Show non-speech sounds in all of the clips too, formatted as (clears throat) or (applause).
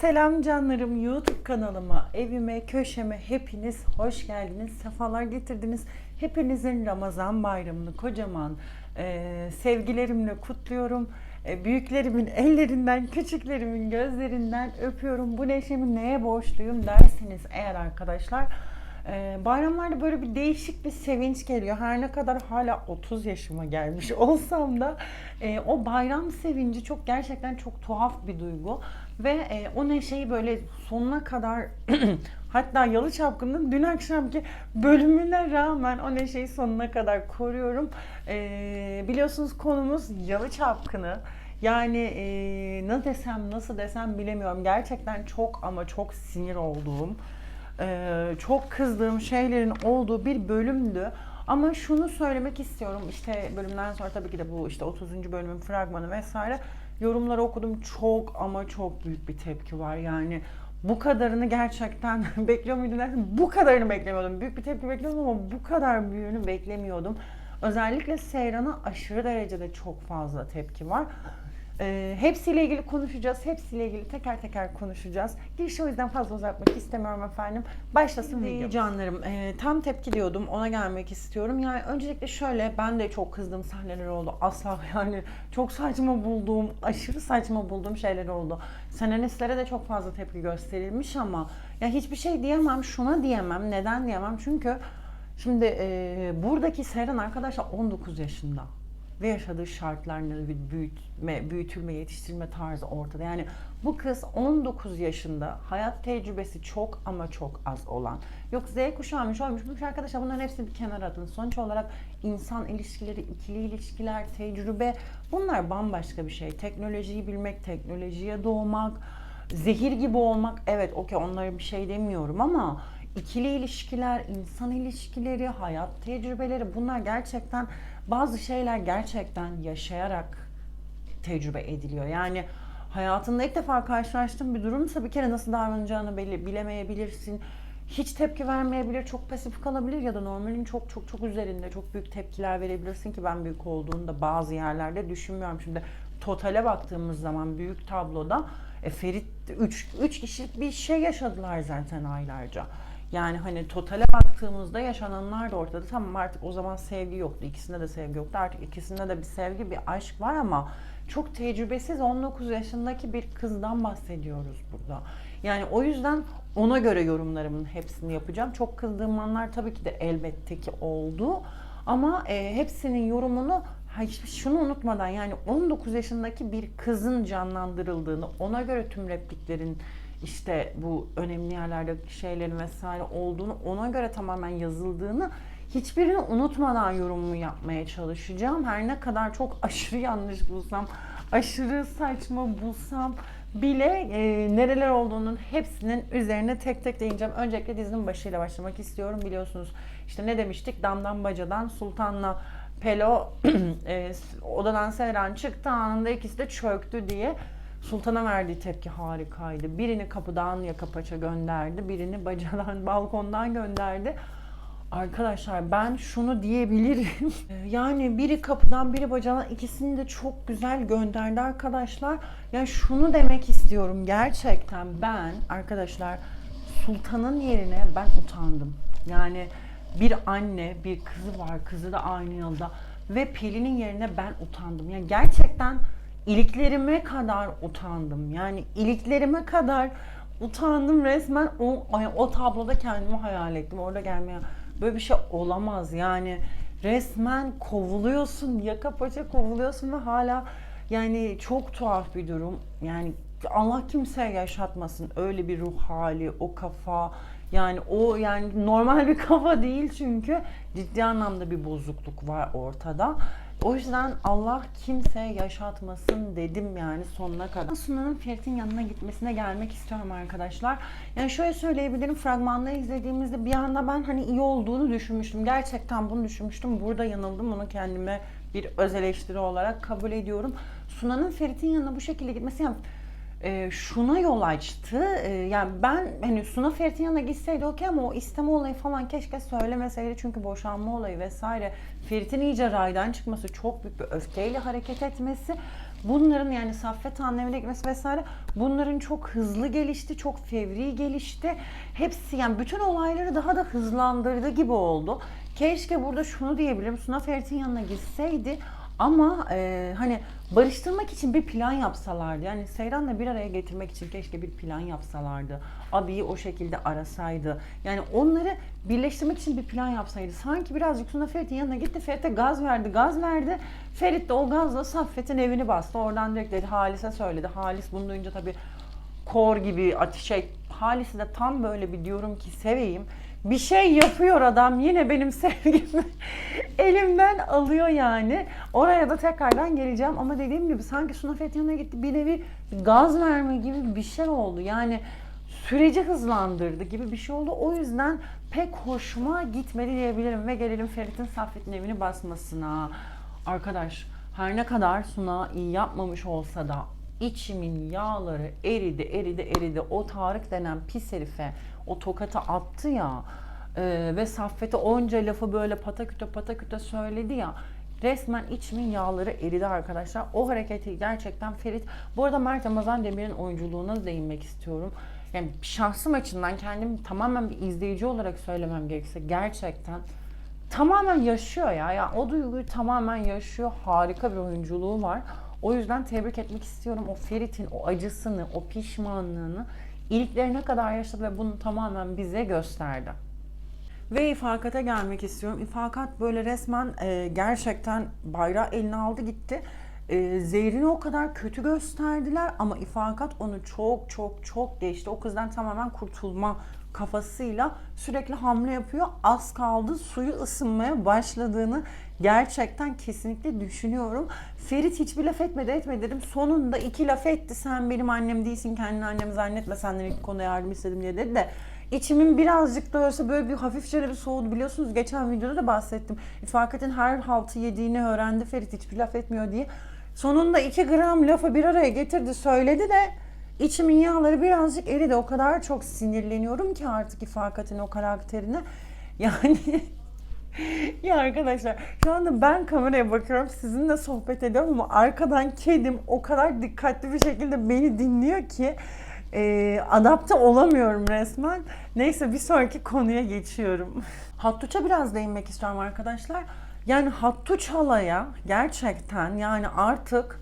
Selam canlarım YouTube kanalıma, evime, köşeme hepiniz hoş geldiniz. Sefalar getirdiniz. Hepinizin Ramazan bayramını kocaman e, sevgilerimle kutluyorum. E, büyüklerimin ellerinden, küçüklerimin gözlerinden öpüyorum. Bu neşemi neye borçluyum dersiniz eğer arkadaşlar. Ee, bayramlarda böyle bir değişik bir sevinç geliyor. Her ne kadar hala 30 yaşıma gelmiş (laughs) olsam da e, o bayram sevinci çok gerçekten çok tuhaf bir duygu. Ve e, o neşeyi böyle sonuna kadar (clears throat) hatta Yalı Çapkın'ın dün akşamki bölümüne rağmen o neşeyi sonuna kadar koruyorum. Ee, biliyorsunuz konumuz Yalı Çapkını. Yani e, ne desem nasıl desem bilemiyorum. Gerçekten çok ama çok sinir olduğum e, çok kızdığım şeylerin olduğu bir bölümdü. Ama şunu söylemek istiyorum. İşte bölümden sonra tabii ki de bu işte 30. bölümün fragmanı vesaire yorumları okudum. Çok ama çok büyük bir tepki var. Yani bu kadarını gerçekten (laughs) bekliyor muydum? Bu kadarını beklemiyordum. Büyük bir tepki bekliyordum ama bu kadar büyüğünü beklemiyordum. Özellikle Seyran'a aşırı derecede çok fazla tepki var. Ee, hepsiyle ilgili konuşacağız. Hepsiyle ilgili teker teker konuşacağız. Girişi o yüzden fazla uzatmak istemiyorum efendim. Başlasın video. Canlarım e, tam tepki diyordum. Ona gelmek istiyorum. Yani öncelikle şöyle ben de çok kızdığım sahneler oldu. Asla (laughs) yani çok saçma bulduğum, aşırı saçma bulduğum şeyler oldu. Senaristlere de çok fazla tepki gösterilmiş ama ya hiçbir şey diyemem. Şuna diyemem. Neden diyemem? Çünkü şimdi e, buradaki Seyran arkadaşlar 19 yaşında ve yaşadığı şartlarla büyütme, büyütülme, yetiştirme tarzı ortada. Yani bu kız 19 yaşında hayat tecrübesi çok ama çok az olan. Yok Z kuşağıymış olmuş. Bu arkadaşlar bunların hepsini bir kenara atın. Sonuç olarak insan ilişkileri, ikili ilişkiler, tecrübe bunlar bambaşka bir şey. Teknolojiyi bilmek, teknolojiye doğmak, zehir gibi olmak evet okey onlara bir şey demiyorum ama ikili ilişkiler, insan ilişkileri, hayat tecrübeleri bunlar gerçekten bazı şeyler gerçekten yaşayarak tecrübe ediliyor. Yani hayatında ilk defa karşılaştığın bir durumsa bir kere nasıl davranacağını belli, bilemeyebilirsin. Hiç tepki vermeyebilir, çok pasif kalabilir ya da normalin çok çok çok üzerinde çok büyük tepkiler verebilirsin ki ben büyük olduğunu da bazı yerlerde düşünmüyorum. Şimdi totale baktığımız zaman büyük tabloda e, Ferit 3 3 kişilik bir şey yaşadılar zaten aylarca. Yani hani totale baktığımızda yaşananlar da ortada. Tamam artık o zaman sevgi yoktu. İkisinde de sevgi yoktu. Artık ikisinde de bir sevgi, bir aşk var ama çok tecrübesiz 19 yaşındaki bir kızdan bahsediyoruz burada. Yani o yüzden ona göre yorumlarımın hepsini yapacağım. Çok kızdığım anlar tabii ki de elbette ki oldu. Ama e, hepsinin yorumunu şunu unutmadan yani 19 yaşındaki bir kızın canlandırıldığını, ona göre tüm repliklerin işte bu önemli yerlerde şeylerin vesaire olduğunu ona göre tamamen yazıldığını hiçbirini unutmadan yorumumu yapmaya çalışacağım. Her ne kadar çok aşırı yanlış bulsam, aşırı saçma bulsam bile e, nereler olduğunun hepsinin üzerine tek tek değineceğim. Öncelikle dizinin başıyla başlamak istiyorum. Biliyorsunuz işte ne demiştik? Damdan bacadan Sultan'la Pelo (clears throat) e, odadan Seyran çıktı anında ikisi de çöktü diye Sultan'a verdiği tepki harikaydı. Birini kapıdan yaka paça gönderdi, birini bacadan, (laughs) balkondan gönderdi. Arkadaşlar ben şunu diyebilirim. (laughs) Yani biri kapıdan biri bacadan ikisini de çok güzel gönderdi arkadaşlar. Yani şunu demek istiyorum gerçekten ben arkadaşlar Sultan'ın yerine ben utandım. Yani bir anne bir kızı var kızı da aynı yılda ve Pelin'in yerine ben utandım. Yani gerçekten iliklerime kadar utandım. Yani iliklerime kadar utandım resmen o o tabloda kendimi hayal ettim. Orada gelmeye böyle bir şey olamaz. Yani resmen kovuluyorsun, yaka paça kovuluyorsun ve hala yani çok tuhaf bir durum. Yani Allah kimseye yaşatmasın öyle bir ruh hali, o kafa. Yani o yani normal bir kafa değil çünkü ciddi anlamda bir bozukluk var ortada. O yüzden Allah kimseye yaşatmasın dedim yani sonuna kadar. Sunan'ın Ferit'in yanına gitmesine gelmek istiyorum arkadaşlar. Yani şöyle söyleyebilirim fragmanları izlediğimizde bir anda ben hani iyi olduğunu düşünmüştüm. Gerçekten bunu düşünmüştüm. Burada yanıldım. Bunu kendime bir öz eleştiri olarak kabul ediyorum. Sunan'ın Ferit'in yanına bu şekilde gitmesi yani e, şuna yol açtı. E, yani ben hani Suna Ferit'in yanına gitseydi okey ama o isteme olayı falan keşke söylemeseydi. Çünkü boşanma olayı vesaire Ferit'in iyice raydan çıkması, çok büyük bir öfkeyle hareket etmesi Bunların yani Saffet Han'ın evine gitmesi vesaire bunların çok hızlı gelişti, çok fevri gelişti. Hepsi yani bütün olayları daha da hızlandırdı gibi oldu. Keşke burada şunu diyebilirim. Suna Ferit'in yanına gitseydi ama e, hani barıştırmak için bir plan yapsalardı. Yani Seyran'la bir araya getirmek için keşke bir plan yapsalardı. Abiyi o şekilde arasaydı. Yani onları birleştirmek için bir plan yapsaydı. Sanki birazcık Suna Ferit'in yanına gitti. Ferit'e gaz verdi, gaz verdi. Ferit de o gazla Saffet'in evini bastı. Oradan direkt dedi Halis'e söyledi. Halis bunu duyunca tabii kor gibi ateş şey Halis'i de tam böyle bir diyorum ki seveyim. Bir şey yapıyor adam yine benim (laughs) sevgimi elimden alıyor yani. Oraya da tekrardan geleceğim ama dediğim gibi sanki Suna yanına gitti bir nevi gaz verme gibi bir şey oldu. Yani süreci hızlandırdı gibi bir şey oldu. O yüzden pek hoşuma gitmedi diyebilirim ve gelelim Ferit'in Saffet'in evini basmasına. Arkadaş her ne kadar Suna iyi yapmamış olsa da içimin yağları eridi eridi eridi. O Tarık denen pis herife o tokatı attı ya e, ve Saffet'e onca lafı böyle pataküte pataküte söyledi ya resmen içimin yağları eridi arkadaşlar. O hareketi gerçekten Ferit. Bu arada Mert Ramazan Demir'in oyunculuğuna değinmek istiyorum. Yani şahsım açımdan kendimi tamamen bir izleyici olarak söylemem gerekirse gerçekten tamamen yaşıyor ya. ya o duyguyu tamamen yaşıyor. Harika bir oyunculuğu var. O yüzden tebrik etmek istiyorum. O Ferit'in o acısını, o pişmanlığını iliklerine kadar yaşadı ve bunu tamamen bize gösterdi. Ve ifakata gelmek istiyorum. İfakat böyle resmen e, gerçekten bayrağı eline aldı gitti. E, Zehrin'i o kadar kötü gösterdiler ama ifakat onu çok çok çok geçti. O kızdan tamamen kurtulma kafasıyla sürekli hamle yapıyor. Az kaldı suyu ısınmaya başladığını gerçekten kesinlikle düşünüyorum. Ferit hiçbir laf etmedi etmedi dedim. Sonunda iki laf etti. Sen benim annem değilsin kendini annem zannetme senden ilk konuda yardım istedim diye dedi de İçimin birazcık da olsa böyle bir hafifçe de bir soğudu biliyorsunuz. Geçen videoda da bahsettim. İfakat'in her haltı yediğini öğrendi Ferit hiçbir laf etmiyor diye. Sonunda 2 gram lafı bir araya getirdi söyledi de içimin yağları birazcık eridi. O kadar çok sinirleniyorum ki artık İfakat'in o karakterine. (laughs) Yani ya arkadaşlar şu anda ben kameraya bakıyorum sizinle sohbet ediyorum ama arkadan kedim o kadar dikkatli bir şekilde beni dinliyor ki e, adapte olamıyorum resmen. Neyse bir sonraki konuya geçiyorum. (laughs) Hattuç'a biraz değinmek istiyorum arkadaşlar. Yani Hattuç halaya gerçekten yani artık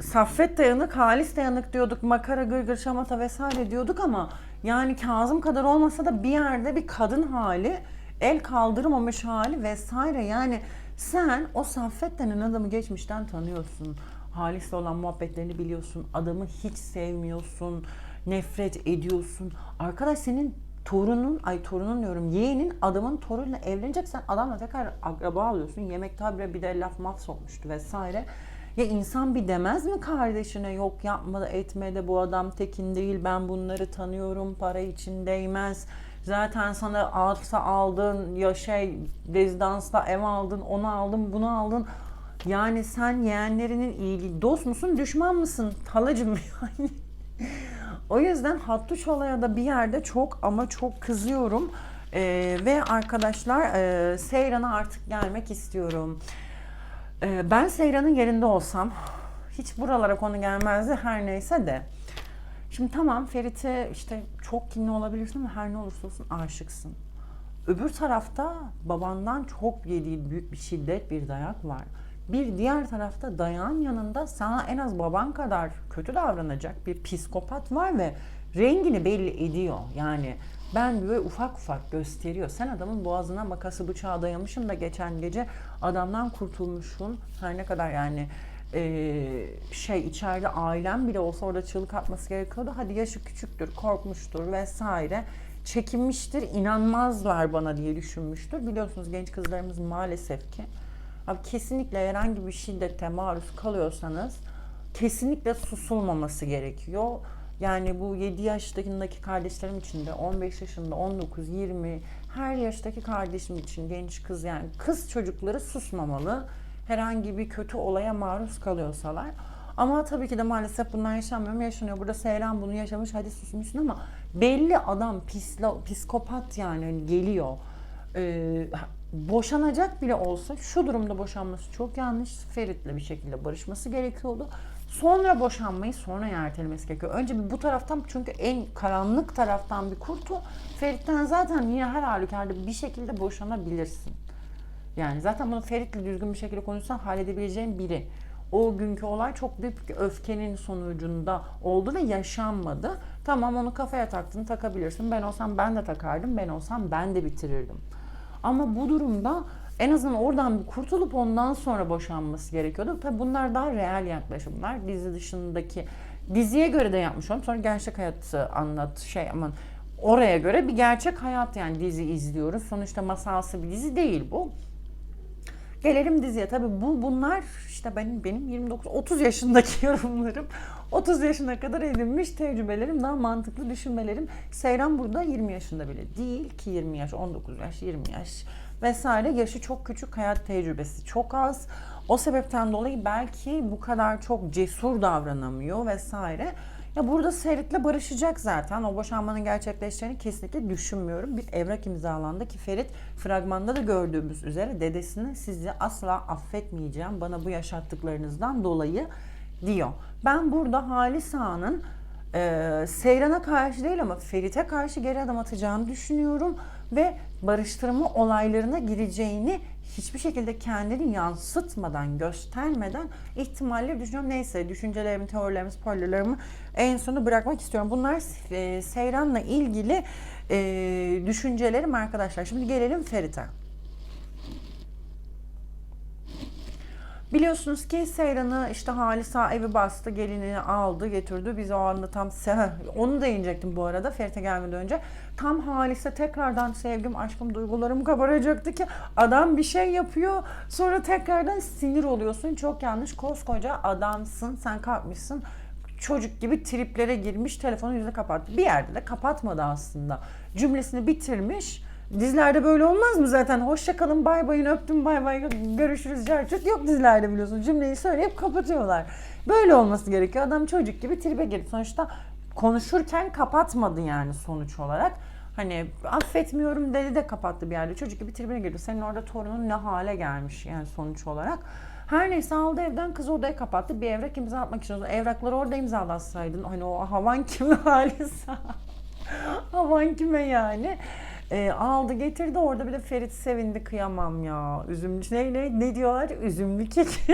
Saffet dayanık, Halis dayanık diyorduk. Makara, gırgır, şamata vesaire diyorduk ama yani Kazım kadar olmasa da bir yerde bir kadın hali, el kaldırmamış hali vesaire. Yani sen o Saffet denen adamı geçmişten tanıyorsun. Halis'le olan muhabbetlerini biliyorsun. Adamı hiç sevmiyorsun. Nefret ediyorsun. Arkadaş senin torunun, ay torunun diyorum yeğenin adamın torunuyla evleneceksen adamla tekrar akraba alıyorsun. Yemek tabire bir de laf maf sokmuştu vesaire. Ya insan bir demez mi kardeşine yok yapma etme de bu adam tekin değil ben bunları tanıyorum para için değmez. Zaten sana arsa aldın ya şey rezidansta ev aldın onu aldın bunu aldın. Yani sen yeğenlerinin iyiliği dost musun düşman mısın halacım (laughs) yani. o yüzden Hattuş olaya da bir yerde çok ama çok kızıyorum. Ee, ve arkadaşlar e, Seyran'a artık gelmek istiyorum. Ee, ben Seyran'ın yerinde olsam hiç buralara konu gelmezdi her neyse de. Şimdi tamam Ferit'e işte çok kinli olabilirsin ama her ne olursa olsun aşıksın. Öbür tarafta babandan çok yediği büyük bir şiddet, bir dayak var. Bir diğer tarafta dayağın yanında sana en az baban kadar kötü davranacak bir psikopat var ve rengini belli ediyor. Yani ben böyle ufak ufak gösteriyor. Sen adamın boğazına makası bıçağı dayamışsın da geçen gece adamdan kurtulmuşsun. Her ne kadar yani e, şey içeride ailem bile olsa orada çığlık atması gerekiyordu. Hadi yaşı küçüktür, korkmuştur vesaire. Çekinmiştir, inanmazlar bana diye düşünmüştür. Biliyorsunuz genç kızlarımız maalesef ki Abi kesinlikle herhangi bir şiddete maruz kalıyorsanız kesinlikle susulmaması gerekiyor. Yani bu 7 yaşındaki kardeşlerim için de 15 yaşında, 19, 20 her yaştaki kardeşim için genç kız yani kız çocukları susmamalı. Herhangi bir kötü olaya maruz kalıyorsalar. Ama tabii ki de maalesef bunlar yaşanmıyor mu? Yaşanıyor. Burada Seyran bunu yaşamış hadi susmuşsun ama belli adam pisla, psikopat yani hani geliyor. Ee, boşanacak bile olsa şu durumda boşanması çok yanlış. Ferit'le bir şekilde barışması gerekiyordu. Sonra boşanmayı sonra ertelemesi gerekiyor. Önce bu taraftan çünkü en karanlık taraftan bir kurtul. Ferit'ten zaten yine her halükarda bir şekilde boşanabilirsin. Yani zaten bunu Ferit'le düzgün bir şekilde konuşsan halledebileceğin biri. O günkü olay çok büyük öfkenin sonucunda oldu ve yaşanmadı. Tamam onu kafaya taktın takabilirsin. Ben olsam ben de takardım. Ben olsam ben de bitirirdim. Ama bu durumda en azından oradan kurtulup ondan sonra boşanması gerekiyordu. Tabi bunlar daha real yaklaşımlar. Dizi dışındaki diziye göre de yapmış oldum. Sonra gerçek hayatı anlat şey aman oraya göre bir gerçek hayat yani dizi izliyoruz. Sonuçta masalsı bir dizi değil bu. Gelelim diziye. Tabii bu bunlar işte benim benim 29 30 yaşındaki (laughs) yorumlarım. 30 yaşına kadar edinmiş tecrübelerim, daha mantıklı düşünmelerim. Seyran burada 20 yaşında bile değil ki 20 yaş, 19 yaş, 20 yaş vesaire. Yaşı çok küçük, hayat tecrübesi çok az. O sebepten dolayı belki bu kadar çok cesur davranamıyor vesaire. Ya burada Ferit'le barışacak zaten. O boşanmanın gerçekleşeceğini kesinlikle düşünmüyorum. Bir evrak imzalandı ki Ferit fragmanda da gördüğümüz üzere dedesini sizi asla affetmeyeceğim bana bu yaşattıklarınızdan dolayı diyor. Ben burada Halis Ağa'nın e, Seyran'a karşı değil ama Ferit'e karşı geri adım atacağını düşünüyorum ve barıştırma olaylarına gireceğini hiçbir şekilde kendini yansıtmadan, göstermeden ihtimalleri düşünüyorum. Neyse düşüncelerimi, teorilerimi, spoilerlarımı en sona bırakmak istiyorum. Bunlar e, Seyran'la ilgili e, düşüncelerim arkadaşlar. Şimdi gelelim Ferit'e. Biliyorsunuz ki Seyran'ı işte Halisa evi bastı, gelinini aldı, getirdi. Biz o anda tam (laughs) onu da inecektim bu arada Ferit'e gelmeden önce. Tam Halise tekrardan sevgim, aşkım, duygularım kabaracaktı ki adam bir şey yapıyor. Sonra tekrardan sinir oluyorsun. Çok yanlış. Koskoca adamsın. Sen kalkmışsın çocuk gibi triplere girmiş telefonu yüzüne kapattı. Bir yerde de kapatmadı aslında. Cümlesini bitirmiş Dizilerde böyle olmaz mı zaten? Hoşça kalın, bay bayın, öptüm, bay bay, görüşürüz, carçut. Yok dizilerde biliyorsun. Cümleyi söyleyip kapatıyorlar. Böyle olması gerekiyor. Adam çocuk gibi tribe girdi. Sonuçta konuşurken kapatmadı yani sonuç olarak. Hani affetmiyorum dedi de kapattı bir yerde. Çocuk gibi tribine girdi. Senin orada torunun ne hale gelmiş yani sonuç olarak. Her neyse aldı evden kız odayı kapattı. Bir evrak imza atmak için. Evrakları orada imzalatsaydın. Hani o havan kime (laughs) halisa. havan kime yani. E, aldı getirdi orada bir de Ferit sevindi kıyamam ya. Üzümlü ne ne, ne diyorlar? Üzümlü kek. (laughs)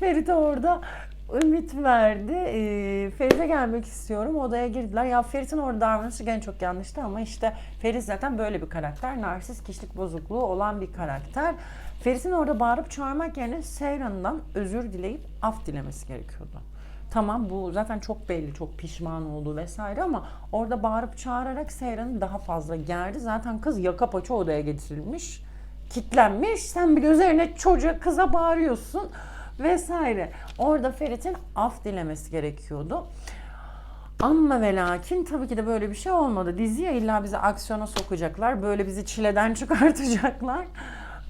Ferit orada ümit verdi. E, Ferit'e gelmek istiyorum. Odaya girdiler. Ya Ferit'in orada davranışı gene çok yanlıştı ama işte Ferit zaten böyle bir karakter. Narsist kişilik bozukluğu olan bir karakter. Ferit'in orada bağırıp çağırmak yerine Seyran'dan özür dileyip af dilemesi gerekiyordu. Tamam bu zaten çok belli, çok pişman oldu vesaire ama orada bağırıp çağırarak Seyran'ı daha fazla gerdi. Zaten kız yaka paça odaya getirilmiş, kitlenmiş. Sen bir üzerine çocuğa kıza bağırıyorsun vesaire. Orada Ferit'in af dilemesi gerekiyordu. Ama ve lakin tabii ki de böyle bir şey olmadı. Diziye illa bizi aksiyona sokacaklar. Böyle bizi çileden (laughs) çıkartacaklar.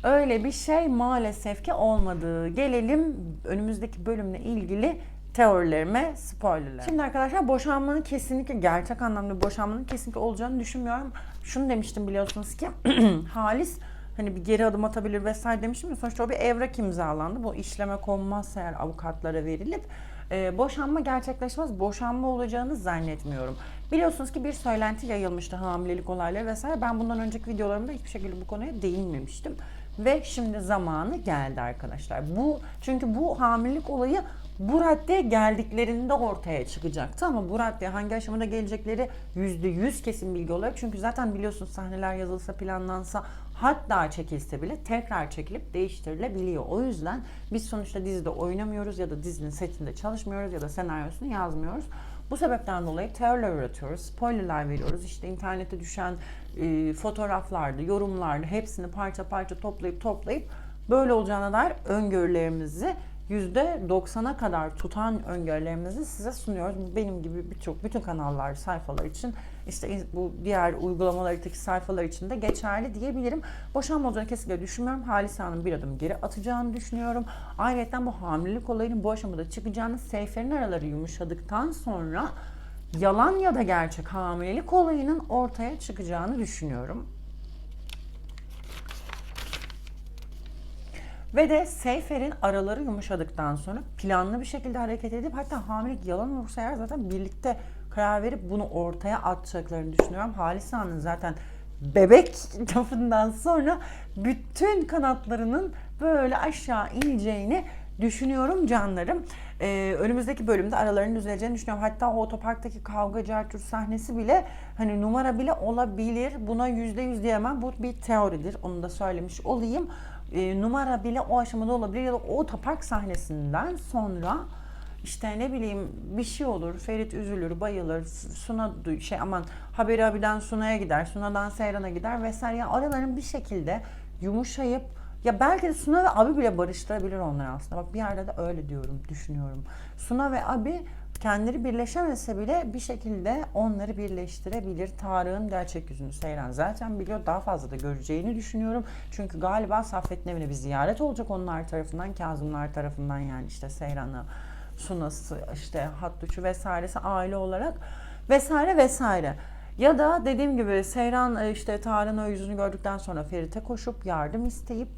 Öyle bir şey maalesef ki olmadı. Gelelim önümüzdeki bölümle ilgili teorilerime spoilerler. Şimdi arkadaşlar boşanmanın kesinlikle gerçek anlamda boşanmanın kesinlikle olacağını düşünmüyorum. Şunu demiştim biliyorsunuz ki (clears throat) Halis hani bir geri adım atabilir vesaire demiştim sonuçta o bir evrak imzalandı. Bu işleme konmazsa eğer avukatlara verilip e, boşanma gerçekleşmez. Boşanma olacağını zannetmiyorum. Biliyorsunuz ki bir söylenti yayılmıştı hamilelik olayları vesaire. Ben bundan önceki videolarımda hiçbir şekilde bu konuya değinmemiştim. Ve şimdi zamanı geldi arkadaşlar. Bu çünkü bu hamilelik olayı bu raddeye geldiklerinde ortaya çıkacaktı ama bu raddeye hangi aşamada gelecekleri yüzde yüz kesin bilgi olarak çünkü zaten biliyorsunuz sahneler yazılsa planlansa hatta çekilse bile tekrar çekilip değiştirilebiliyor. O yüzden biz sonuçta dizide oynamıyoruz ya da dizinin setinde çalışmıyoruz ya da senaryosunu yazmıyoruz. Bu sebepten dolayı teoriler üretiyoruz, spoilerler veriyoruz. İşte internete düşen e, fotoğraflarda, yorumlarda hepsini parça parça toplayıp toplayıp böyle olacağına dair öngörülerimizi %90'a kadar tutan öngörülerimizi size sunuyoruz. Benim gibi birçok bütün kanallar, sayfalar için işte bu diğer uygulamalardaki sayfalar için de geçerli diyebilirim. Boşanma olacağını kesinlikle düşünmüyorum. Halise Hanım bir adım geri atacağını düşünüyorum. Ayrıca bu hamilelik olayının bu aşamada çıkacağını seyflerin araları yumuşadıktan sonra yalan ya da gerçek hamilelik olayının ortaya çıkacağını düşünüyorum. Ve de Seyfer'in araları yumuşadıktan sonra planlı bir şekilde hareket edip hatta hamilelik yalan olursa eğer zaten birlikte karar verip bunu ortaya atacaklarını düşünüyorum. Halis Han'ın zaten bebek (laughs) lafından sonra bütün kanatlarının böyle aşağı ineceğini düşünüyorum canlarım. Ee, önümüzdeki bölümde aralarının düzeleceğini düşünüyorum. Hatta o otoparktaki kavga cartür sahnesi bile hani numara bile olabilir. Buna yüzde yüz diyemem. Bu bir teoridir. Onu da söylemiş olayım. Ee, numara bile o aşamada olabilir ya da o otopark sahnesinden sonra işte ne bileyim bir şey olur. Ferit üzülür, bayılır. Suna şey aman Haberi abiden Suna'ya gider. Suna'dan Seyran'a gider vesaire. Yani araların bir şekilde yumuşayıp ya belki de Suna ve abi bile barıştırabilir onları aslında. Bak bir yerde de öyle diyorum, düşünüyorum. Suna ve abi kendileri birleşemese bile bir şekilde onları birleştirebilir. Tarık'ın gerçek yüzünü Seyran zaten biliyor. Daha fazla da göreceğini düşünüyorum. Çünkü galiba Saffet'in evine bir ziyaret olacak onlar tarafından, Kazımlar tarafından yani işte Seyran'ı, Suna'sı, işte Hattuç'u vesairesi aile olarak vesaire vesaire. Ya da dediğim gibi Seyran e, işte Tarık'ın o yüzünü gördükten sonra Ferit'e koşup yardım isteyip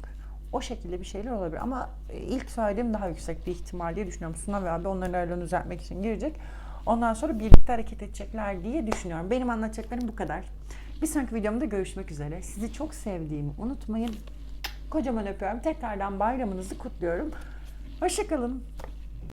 o şekilde bir şeyler olabilir. Ama e, ilk söylediğim daha yüksek bir ihtimal diye düşünüyorum. Suna ve abi onların aralarını düzeltmek için girecek. Ondan sonra birlikte hareket edecekler diye düşünüyorum. Benim anlatacaklarım bu kadar. Bir sonraki videomda görüşmek üzere. Sizi çok sevdiğimi unutmayın. Kocaman öpüyorum. Tekrardan bayramınızı kutluyorum. Hoşçakalın.